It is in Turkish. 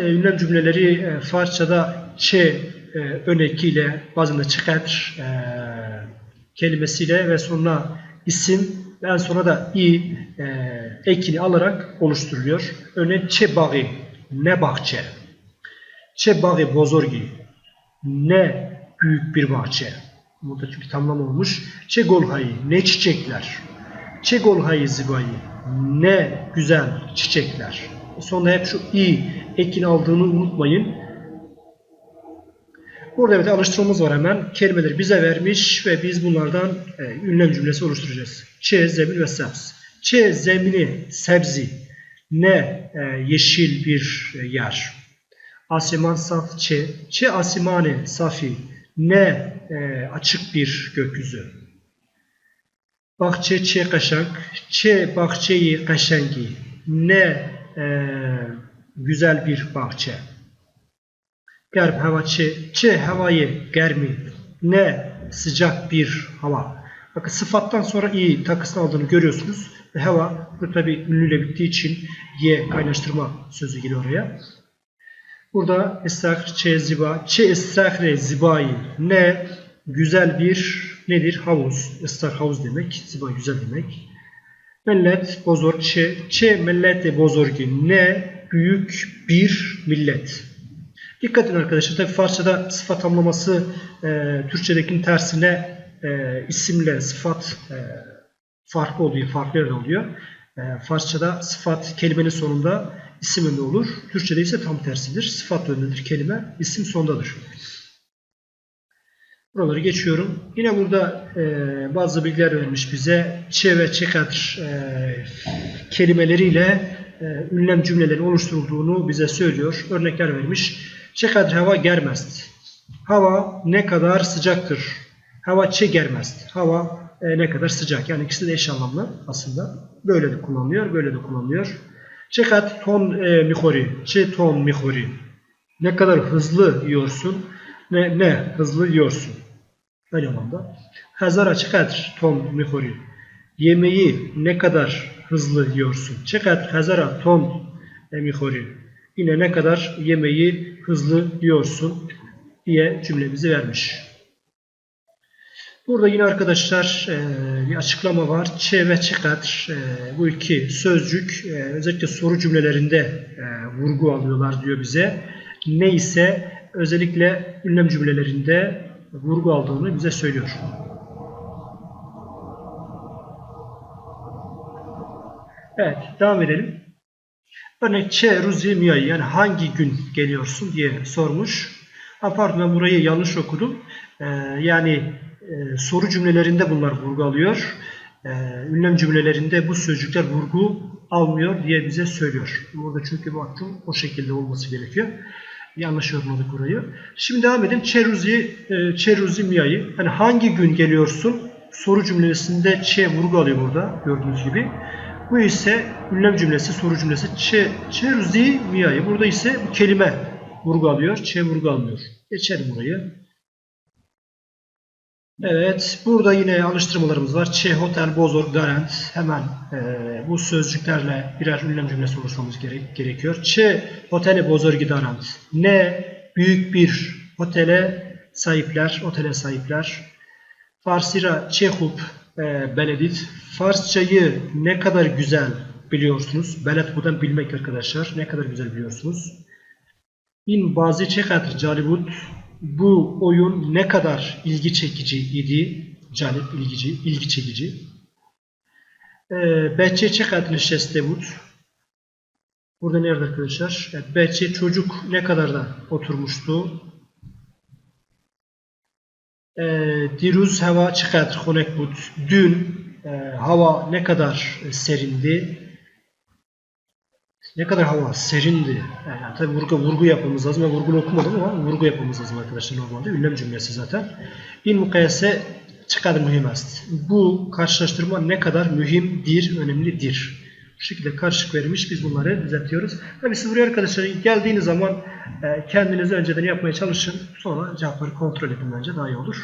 E, ünlem cümleleri e, Farsçada ç e, örnekiyle bazında çıkar e, kelimesiyle ve sonra isim ve en sonra da i ekini alarak oluşturuluyor. Örneğin çe bağı ne bahçe. Çe bağı bozorgi ne büyük bir bahçe. Burada çünkü tamlama olmuş. Çe golhayı ne çiçekler. Çe golhayı zibayı ne güzel çiçekler. Sonra hep şu i ekini aldığını unutmayın. Burada evet alıştırmamız var hemen. Kelimeleri bize vermiş ve biz bunlardan e, ünlem cümlesi oluşturacağız. Ç, zemin ve sebz. Ç, zemini, sebzi. Ne, e, yeşil bir e, yer. Asiman saf ç. Ç, asimane, safi. Ne, e, açık bir gökyüzü. Bahçe çe kaşak. Ç, bahçeyi kaşengi. Ne, e, güzel bir bahçe. Garb hava çe, çe havayı germi. Ne sıcak bir hava. Bakın sıfattan sonra iyi takısını aldığını görüyorsunuz. Ve hava bu tabi ünlüyle bittiği için ye kaynaştırma sözü geliyor oraya. Burada estakr çe ziba, çe estakre zibayı. Ne güzel bir nedir? Havuz. Estak havuz demek. Ziba güzel demek. Millet bozor çe, çe millete bozorgi. Ne büyük bir millet. Dikkat edin arkadaşlar. Tabi Farsçada sıfat tamlaması e, Türkçedekinin tersine e, isimle sıfat e, farklı oluyor. Farklı yerde oluyor. E, Farsçada sıfat kelimenin sonunda isim önünde olur. Türkçede ise tam tersidir. Sıfat önündedir kelime. isim sondadır. Buraları geçiyorum. Yine burada e, bazı bilgiler vermiş bize. Ç ve Ç kadar e, kelimeleriyle e, ünlem cümlelerin oluşturulduğunu bize söylüyor. Örnekler vermiş. Çe kadar hava germest. Hava ne kadar sıcaktır. Hava çe germest. Hava e, ne kadar sıcak. Yani ikisi de eş anlamlı aslında. Böyle de kullanılıyor, böyle de kullanılıyor. Çe kat ton e, mihori. Çe ton mihori. Ne kadar hızlı yiyorsun. Ne, ne hızlı yiyorsun. Öyle anlamda. Hazara çıkar ton mihori. Yemeği ne kadar hızlı yiyorsun. Çıkar hazara ton mihori. Yine ne kadar yemeği hızlı yiyorsun diye cümlemizi vermiş. Burada yine arkadaşlar e, bir açıklama var. Ç ve çıkar e, bu iki sözcük e, özellikle soru cümlelerinde e, vurgu alıyorlar diyor bize. Neyse özellikle ünlem cümlelerinde vurgu aldığını bize söylüyor. Evet devam edelim. Örnek Ç Ruzi Miya'yı yani hangi gün geliyorsun diye sormuş. Ha, pardon ben burayı yanlış okudum. Ee, yani e, soru cümlelerinde bunlar vurgu alıyor. Ee, ünlem cümlelerinde bu sözcükler vurgu almıyor diye bize söylüyor. Burada çünkü baktım o şekilde olması gerekiyor. Yanlış yorumladık orayı. Şimdi devam edelim. Çeruzi, e, Çeruzi Miya'yı. Hani hangi gün geliyorsun? Soru cümlesinde Ç vurgu alıyor burada gördüğünüz gibi. Bu ise ünlem cümlesi, soru cümlesi. Ç, çeruzi miyayı. Burada ise bu kelime vurgu alıyor. Ç vurgu almıyor. Geçelim burayı. Evet. Burada yine alıştırmalarımız var. Ç, hotel, bozor, garant. Hemen e, bu sözcüklerle birer ünlem cümlesi oluşturmamız gerek, gerekiyor. Ç, hotele, bozor, garant. Ne büyük bir otele sahipler, otele sahipler. Farsira, Çehub, e, beledit. Farsçayı ne kadar güzel biliyorsunuz. Belet buradan bilmek arkadaşlar. Ne kadar güzel biliyorsunuz. İn bazı çekatır calibut. Bu oyun ne kadar ilgi çekici idi. Calip ilgici, ilgi çekici. E, Behçe çekatır nişestebut. Burada nerede arkadaşlar? Evet, Behçe çocuk ne kadar da oturmuştu. E, diruz hava çıkart honek bud. Dün e, hava ne kadar serindi. Ne kadar hava serindi. Yani, yani tabi vurgu, vurgu yapmamız lazım. Ben vurgunu okumadım ama vurgu yapmamız lazım arkadaşlar normalde. Ünlem cümlesi zaten. İn mukayese çıkar mühim ast. Bu karşılaştırma ne kadar mühimdir, önemlidir. Bu şekilde karşılık verilmiş. Biz bunları düzeltiyoruz. Tabi siz buraya arkadaşlar geldiğiniz zaman e, kendiniz önceden yapmaya çalışın. Sonra cevapları kontrol edin bence daha iyi olur.